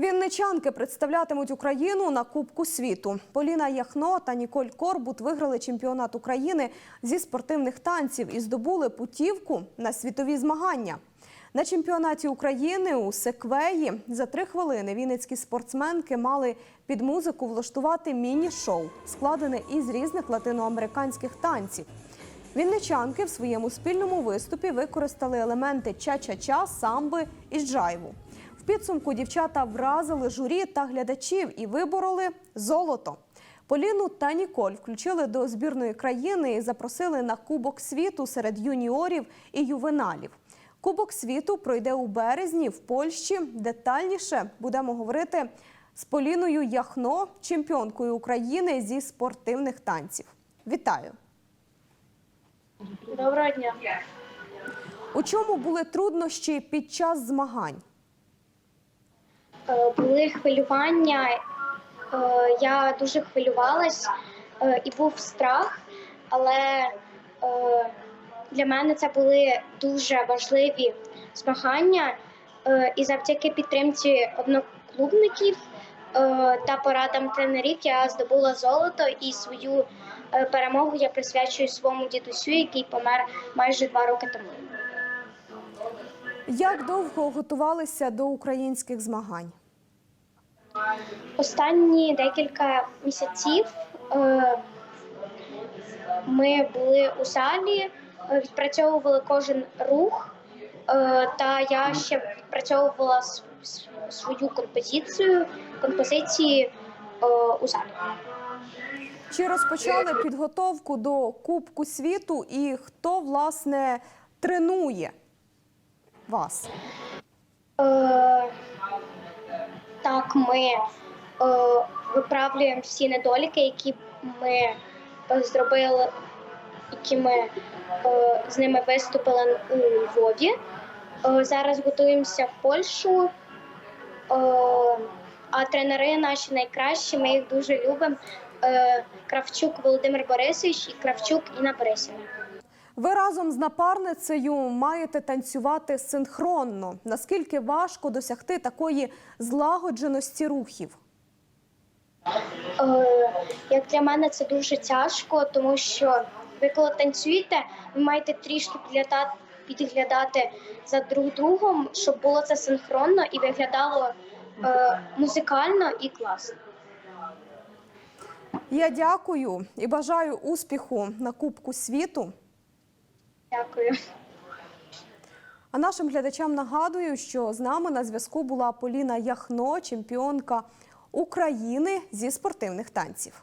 Вінничанки представлятимуть Україну на Кубку світу. Поліна Яхно та Ніколь Корбут виграли чемпіонат України зі спортивних танців і здобули путівку на світові змагання. На чемпіонаті України у Секвеї за три хвилини вінницькі спортсменки мали під музику влаштувати міні-шоу, складене із різних латиноамериканських танців. Вінничанки в своєму спільному виступі використали елементи ча-ча-ча, самби і джайву. Підсумку дівчата вразили журі та глядачів і вибороли золото. Поліну та Ніколь включили до збірної країни і запросили на Кубок світу серед юніорів і ювеналів. Кубок світу пройде у березні в Польщі. Детальніше будемо говорити з Поліною Яхно, чемпіонкою України зі спортивних танців. Вітаю! Доброго дня. У чому були труднощі під час змагань? Е, Були хвилювання. е, Я дуже хвилювалась е, і був страх, але для мене це були дуже важливі змагання. І завдяки підтримці одноклубників та порадам тренерів я здобула золото і свою перемогу я присвячую своєму дідусю, який помер майже два роки тому. Як довго готувалися до українських змагань? Останні декілька місяців е, ми були у залі, е, відпрацьовували кожен рух, е, та я ще відпрацьовувала свою композицію, композиції у залі. Чи розпочали підготовку до Кубку світу і хто власне тренує вас? Е, так, ми е, виправлюємо всі недоліки, які ми е, зробили, які ми е, з ними виступили у Львові. Е, зараз готуємося в Польщу. Е, а тренери наші найкращі, ми їх дуже любимо. Е, Кравчук Володимир Борисович і Кравчук Інна Борисівна. Ви разом з напарницею маєте танцювати синхронно. Наскільки важко досягти такої злагодженості рухів? Е, Як для мене це дуже тяжко, тому що ви коли танцюєте, ви маєте трішки підглядати, підглядати за друг другом, щоб було це синхронно і виглядало е, музикально і класно. Я дякую і бажаю успіху на Кубку світу. Дякую. А нашим глядачам нагадую, що з нами на зв'язку була Поліна Яхно, чемпіонка України зі спортивних танців.